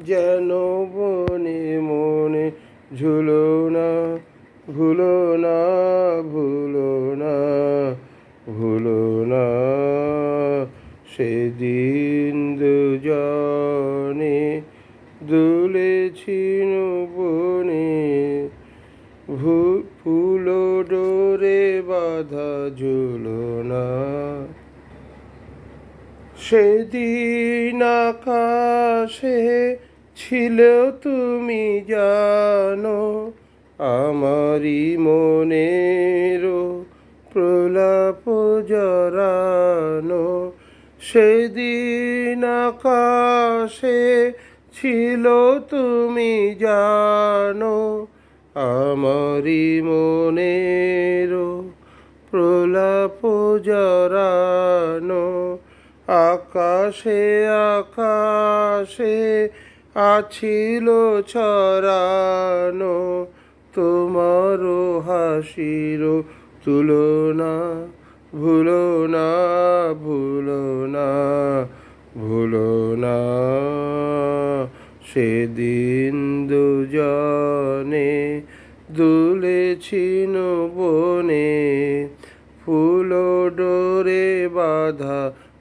যেন বনে মনে ঝুলো না, ভুলো না ভুলো না ভুলো না। সেদিন দুজনে দুলেছি বনে ভু- ফুল ডোরে বাধা ঝুলনা সেদিন আকাশে ছিল তুমি জানো, আমারই মনের প্রলাপ জরানো সেদিন আকাশে ছিল তুমি জানো, আমারই মনের প্রলাপ জরানো আকাশে আকাশে আছিল ছড়ানো তোমারও হাসির তুলনা। ভুলো না ভুলো না ভুলো না। সেদিন দুজনে দুলেছি বনে, ফুল ডোরে বাধা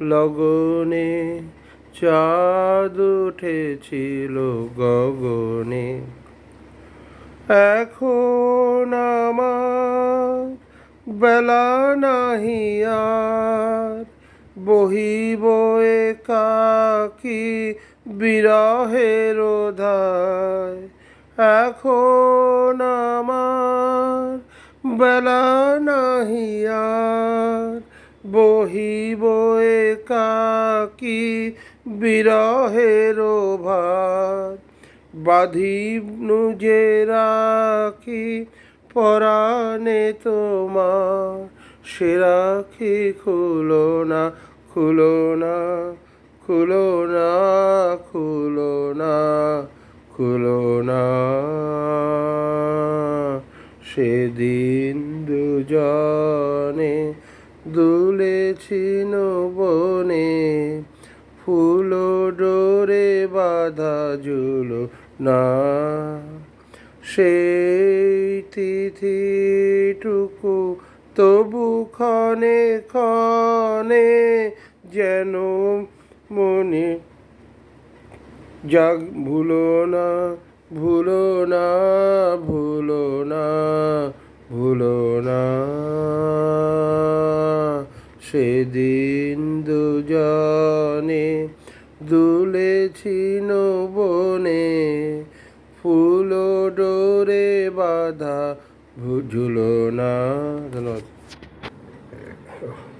লগনে চাঁদ উঠেছিল গগনে। এখন আমার বেলা নাহি আর বহিব একাকি বিরহের ধায় এখন আমার বেলা নাহি আর বহিব একাকি বিরহের ভার বাঁধিনু যে রাখি পরাণে তোমার। সে রাখি খুলো না খুলো না খুলো না খুলো না খুলো না। সেদিন দুজনে দুলেছি বনে ফুল ডোরে বাধা জুল না। সেই তিথিটুকু তবু ক্ষণে ক্ষণে যেন মনে জাগ, ভুলো না ভুলো না ভুলো না ভুলো না। সেদিন দুজনে দুলেছি বনে ফুল ডোরে বাধা ঝুলো না ধন্যবাদ